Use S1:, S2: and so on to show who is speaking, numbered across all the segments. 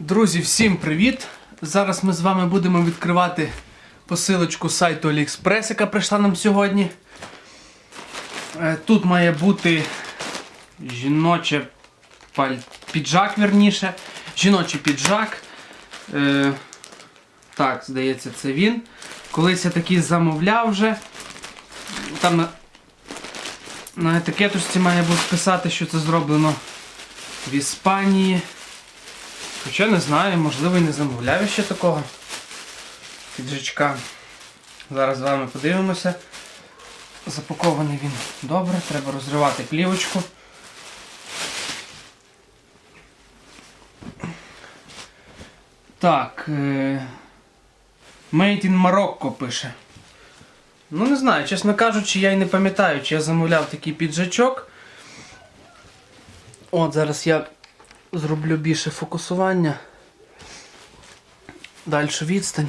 S1: Друзі, всім привіт! Зараз ми з вами будемо відкривати посилочку сайту AliExpress, яка прийшла нам сьогодні. Е, Тут має бути жіноче піджак, верніше. Жіночий піджак. Е, Так, здається, це він. Колись я такий замовляв вже. Там на, на етикеточці має бути писати, що це зроблено в Іспанії. Хоча не знаю, можливо і не замовляю ще такого піджачка. Зараз з вами подивимося. Запакований він добре, треба розривати плівочку. Так. е, Made in Morocco пише. Ну не знаю, чесно кажучи, я й не пам'ятаю, чи я замовляв такий піджачок. От зараз я зроблю більше фокусування. Дальшу відстань.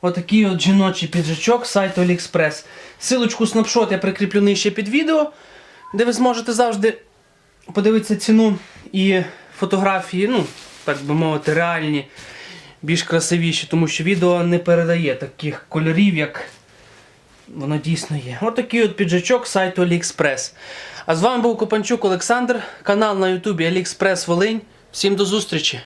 S1: Отакий от жіночий піджачок з сайту AliExpress. Силочку снапшот я прикріплю нижче під відео, де ви зможете завжди подивитися ціну і фотографії, ну, так би мовити, реальні, більш красивіші, тому що відео не передає таких кольорів, як воно дійсно є. Отакий от піджачок сайту AliExpress. А з вами був Копанчук Олександр, канал на Ютубі AliExpress Волинь. Всім до зустрічі!